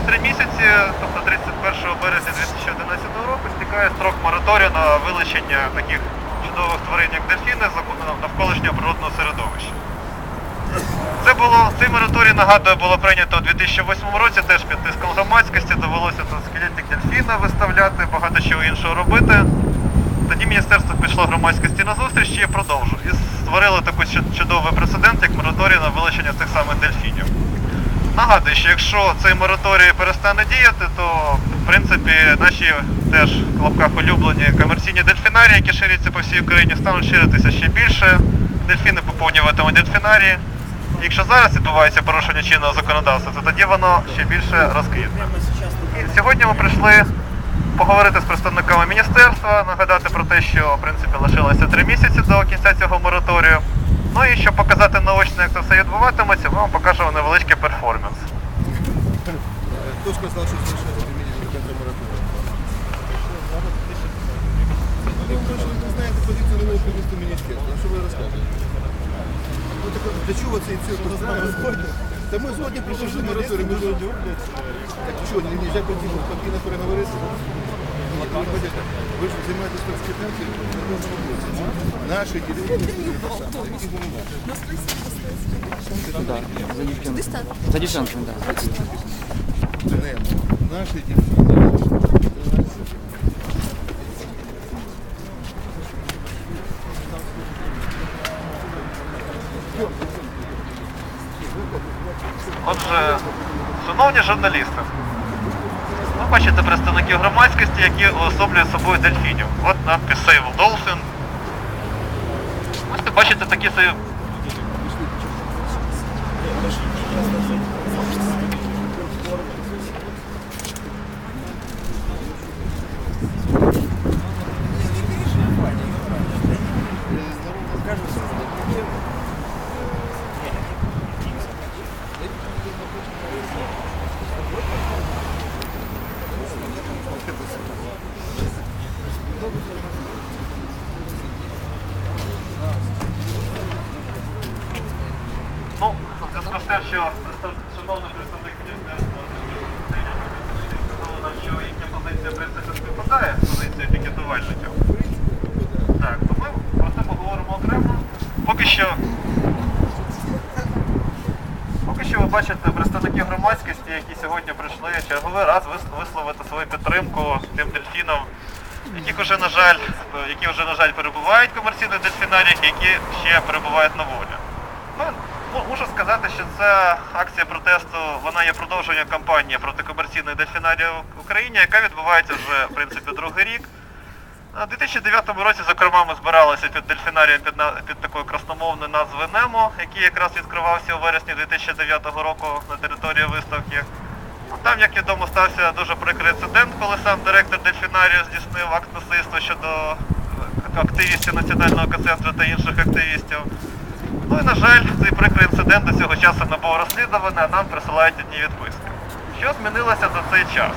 через три місяці, тобто 31 березня 2011 року, стікає строк мораторію на вилучення таких чудових тварин, як дельфіни, з навколишнього природного середовища. Це було, цей мораторій, нагадую, було прийнято у 2008 році, теж під тиском громадськості, довелося тут скелетик дельфіна виставляти, багато чого іншого робити. Тоді міністерство пішло громадськості на зустріч і продовжу. І створили такий чудовий прецедент, як мораторій на вилучення цих самих дельфінів. Нагадую, що якщо цей мораторій перестане діяти, то в принципі наші теж в лапках улюблені комерційні дельфінарії, які ширяться по всій Україні, стануть ширитися ще більше. Дельфіни поповнюватимуть дельфінарії. Якщо зараз відбувається порушення чинного законодавства, то тоді воно ще більше розквітне. І сьогодні ми прийшли поговорити з представниками міністерства, нагадати про те, що в принципі лишилося три місяці до кінця цього мораторію. Ну і щоб показати наочно, як це все відбуватиметься, ми вам покажемо невеличкий перформанс. Хто сказав, що примінення до кінця мораторію? Ну, ви ж не знаєте позицію нового керівництва міністерства. Що ви розказуєте? Ну, так, для чого цей цирк розповідати? Та ми згодні прийшли мораторій, ми згодні. Так що, не можна пойти на переговори? Ви ходите, ви ж займаєтесь спецпитанкою на кожному боці. Наші телевізійні які гумани. Да, за девчонками. За девчонками, да. Не, Наші телевізійні. Отже, шановні журналісти, ви бачите представників які уособлюють собою дельфінів. От надпис Save Dolphin. ви бачите такі що шановний представник міністерства сказали що їхня позиція в принципі співпадає з позицією пікетувальників. Так, то ми про це поговоримо окремо. Поки що. Поки що ви бачите представників громадськості, які сьогодні прийшли черговий раз висловити свою підтримку тим дельфінам, яких вже, на жаль, які вже, на жаль, перебувають в комерційних дельфінаріях, які ще перебувають на волі. Можу сказати, що ця акція протесту вона є продовженням кампанії проти комерційної дельфінарії в Україні, яка відбувається вже в принципі другий рік. У 2009 році, зокрема, ми збиралися під дельфінарієм під, під такою красномовною назвою Немо, який якраз відкривався у вересні 2009 року на території виставки. Там, як відомо, стався дуже прикрий інцидент, коли сам директор дельфінарію здійснив акт насильства щодо активістів Національного екоцентру та інших активістів. Ну і на жаль, цей прикрий інцидент до цього часу не був розслідуваний, а нам присилають одні відписки. Що змінилося за цей час?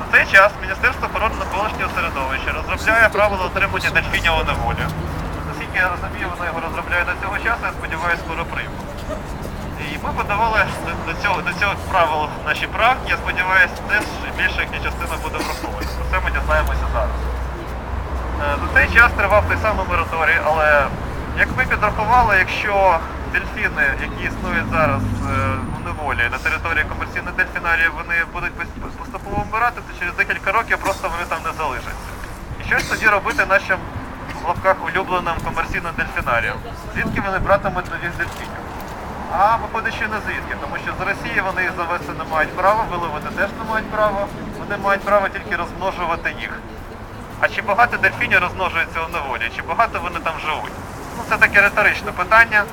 За цей час Міністерство охорони навколишнього середовища розробляє правила отримання дельфінів у неволі. Наскільки я розумію, воно його розробляє до цього часу, я сподіваюся, скоро прийму. І ми подавали до, цього до цього правил наші правки. Я сподіваюся, теж більша їхня частина буде врахована. Про це ми дізнаємося зараз. Е, За цей час тривав той самий мораторій, але як ми підрахували, якщо дельфіни, які існують зараз е, у неволі на території комерційної дельфінарії, вони будуть пос- поступово вмирати, то через декілька років просто вони там не залишаться. І що ж тоді робити нашим в лапках улюбленим комерційним дельфінаріям? Звідки вони братимуть нових дельфінів? А виходить, що не звідки, тому що з Росії вони їх завести не мають права, виловити теж не мають права. Вони мають право тільки розмножувати їх. А чи багато дельфінів розмножується у неволі? Чи багато вони там живуть? Ну це таке риторичне питання.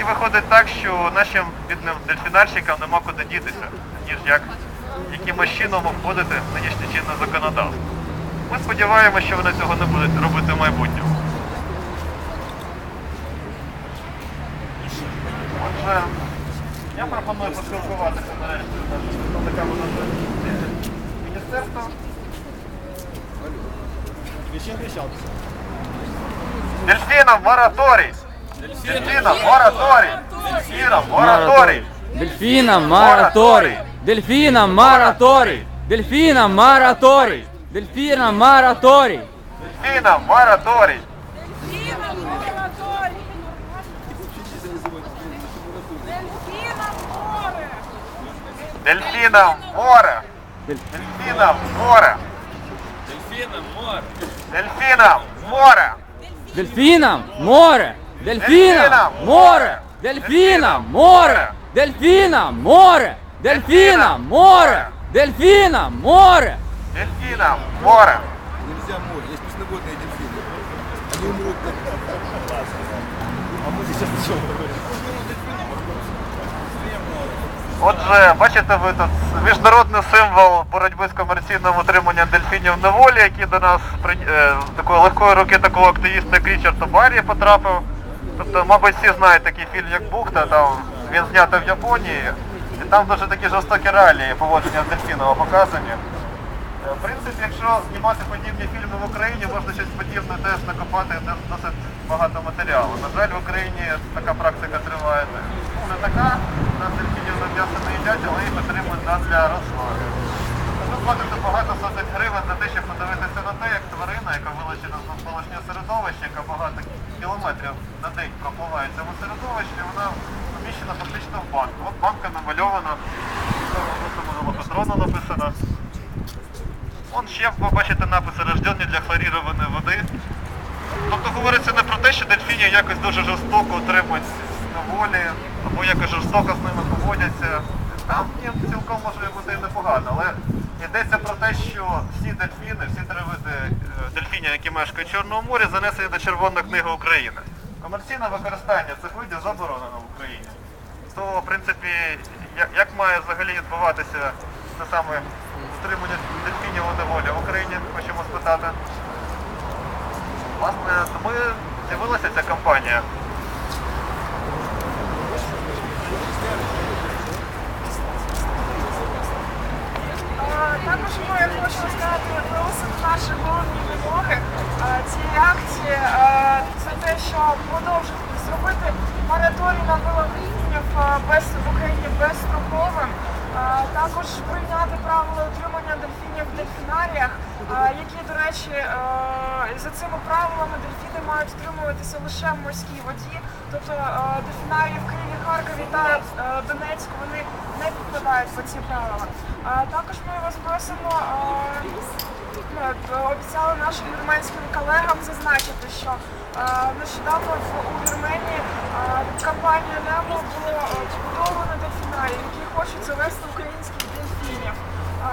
І виходить так, що нашим бідним дельфінарщикам нема куди дітися, ніж як якимось чином обходити нинішнє чинне законодавство. Ми сподіваємося, що вони цього не будуть робити в майбутньому. Отже, я пропоную поспілкуватися нарешті з нашими представниками нашого міністерства. Дельфінам мораторій! Дельфінам мораторій! Дельфінам мораторій! Дельфінам мораторій! Дельфінам мораторій! Дельфінам мораторій! Дельфінам мораторій! Дельфинам мораторий! Дельфинам море! Дельфінам море! Дельфінам море! Дельфінам море! Дельфінам море! Дельфінам море! Дельфінам море! Дельфінам море! Дельфінам море! Дельфінам море! Дельфінам море! Нельзя море, есть пресноводные дельфины. Они умрут так. А мы сейчас что? Отже, бачите ви тут міжнародний символ боротьби з комерційним утриманням дельфінів в неволі, який до нас е, з такої легкої руки такого активіста як Річарда Баррі потрапив. Тобто, мабуть, всі знають такий фільм, як Бухта, там він знятий в Японії, і там дуже такі жорстокі реалії поводження з дельфіном показані. Е, В принципі, якщо знімати подібні фільми в Україні, можна щось подібне теж накопати дос- досить багато матеріалу. На жаль, в Україні така практика триває. Ну, не така, на м'ясо не їдять, але їх отримують для розваги. Ви платите багато сотень гривень за те, щоб подивитися на те, як тварина, яка вилучена з навколишнього середовища, яка багато кілометрів на день пропливає в цьому середовищі, вона поміщена фактично в банк. От банка намальована, там патрону написано. Вон ще ви бачите написи рождені для хлорірованої води. Тобто говориться не про те, що дельфінів якось дуже жорстоко отримують на волі, або якось жорстоко з ними поводяться. Там ні, цілком може бути і непогано, але йдеться про те, що всі дельфіни, всі три види е, дельфінів, які мешкають в Чорному морі, занесені до Червоної книги України. Комерційне використання цих видів заборонено в Україні. То, в принципі, як, як має взагалі відбуватися те саме утримання дельфінів у в Україні, хочемо спитати. Власне, і з'явилася ця кампанія. Е, Також ми хочемо сказати просимо наші головні вимоги е, цієї акції е, це те, що продовжити зробити мораторій на виловління без в Україні безстроковим. Також прийняти правила утримання дельфінів в дельфінаріях, які, до речі, за цими правилами дельфіни мають утримуватися лише в морській воді. Тобто дельфінарії в Києві, Харкові та Донецьку вони не підпадають під ці правила. Також ми вас просимо. е, обіцяли нашим вірменським колегам зазначити, що нещодавно в Вірменії е, компанія Немо було е, побудовано дельфінарій, які хочуть завести українських дельфінів.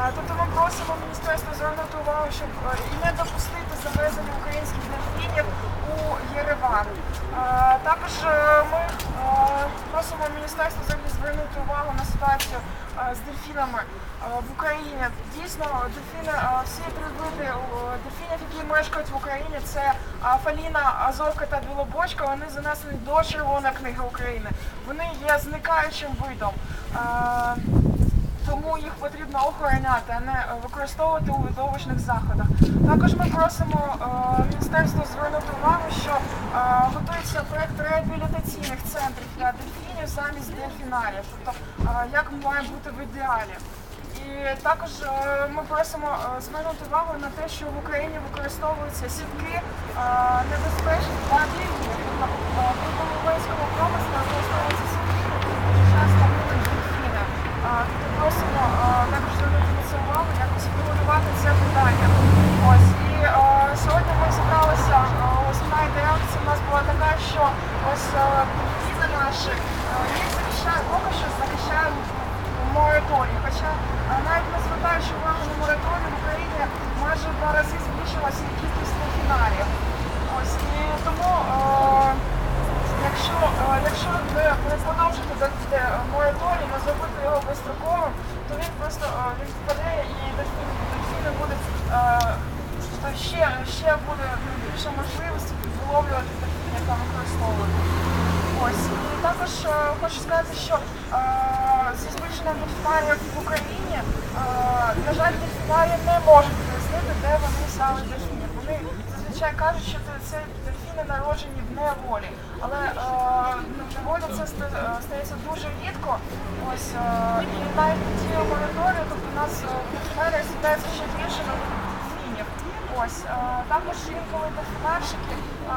Е, Тобто ми просимо міністерство звернути увагу, щоб е, і не допустити завезення українських дельфінів у Єреван. Е, Також е, ми е, просимо міністерство звернути увагу на ситуацію е, з дельфінами е, в Україні. Дійсно, дельфіни, е, всі е, дельфінів, які мешкають в Україні, це е, Фаліна, Азовка та Білобочка, вони занесені до Червоної книги України. Вони є зникаючим видом. Тому їх потрібно охороняти, а не використовувати у видовищних заходах. Також ми просимо е, міністерство звернути увагу, що е, готується проект реабілітаційних центрів для дельфінів замість дельфінарів, тобто е, як має бути в ідеалі. І також ми просимо звернути увагу на те, що в Україні використовуються сітки небезпечні для дельфінів. Тобто е, в Коломийському промислі використовуються сітки, які часто милить дельфіни. Просимо е, також звернути на увагу, якось врегулювати це питання. Ось і е, сьогодні ми зібралися. е, Основна ідея у нас була така, що ось діти наші їх захищають, поки що захищають мораторій. Хоча навіть не звертаючи увагу на мораторій в Україні майже в два рази збільшилася кількість дельфінарів. Ось і тому. Е, Якщо, е, якщо ви продовжите дати мораторій, не зробити його безстроковим, то він просто е, він впаде і дельфіни, дельфіни будуть е, ще, ще буде більше можливості виловлювати дельфінів, яка використовувати. Ось і також е, хочу сказати, що е, зі збільшенням дельфінарів в Україні, е, на жаль, дельфінарії не можуть пояснити, де вони взяли дельфінів. Зазвичай кажуть, що це- дельфіни народжені в неволі. Але е, неволі це е, стається дуже рідко. Ось, е, і навіть ті цього мораторію, тобто у нас е, мене з'являється ще більше нових дельфінів. Ось е, також інколи е,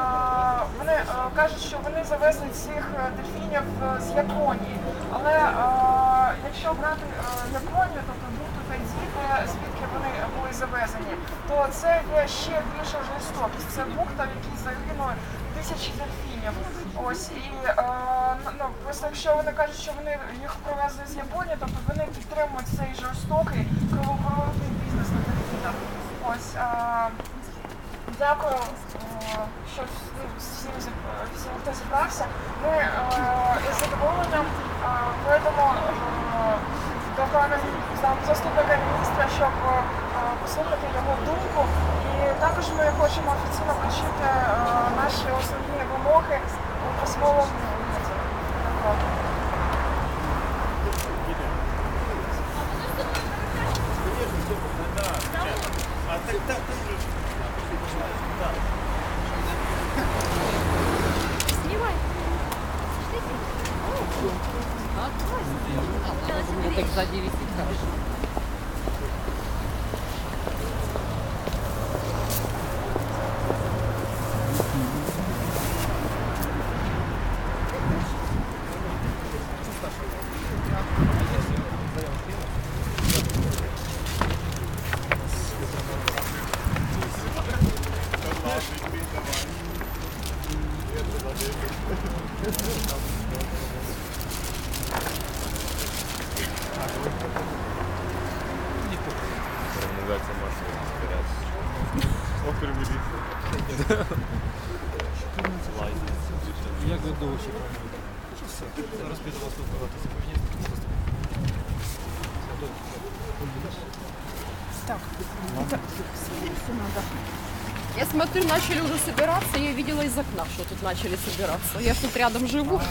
вони е, кажуть, що вони завезли цих е, дельфінів е, з Японії. Але е, якщо брати е, Японію, тобто бухту Тайдзіти, звідки вони були завезені, то це є ще більша жорстокість. Це бухта, в якій загинули тисячі дельфінів. Ось і е, ну просто якщо вони кажуть, що вони їх привезли з Японії, тобто вони підтримують цей жорстокий кровопролитний бізнес на дельфінах. Ось е, дякую, е, що всім всім, хто зібрався. Ми із задоволенням е, до пана заступника міністра, щоб послухати його думку. І також ми хочемо офіційно включити е, наші основні вимоги у письмовому вигляді. Дякую. Так сзади висит хорошо. Опер міліція. Як ви довго Так, это надо. Я смотрю, начали уже собираться. Я видела из окна, что тут начали собираться. Я ж тут рядом живу.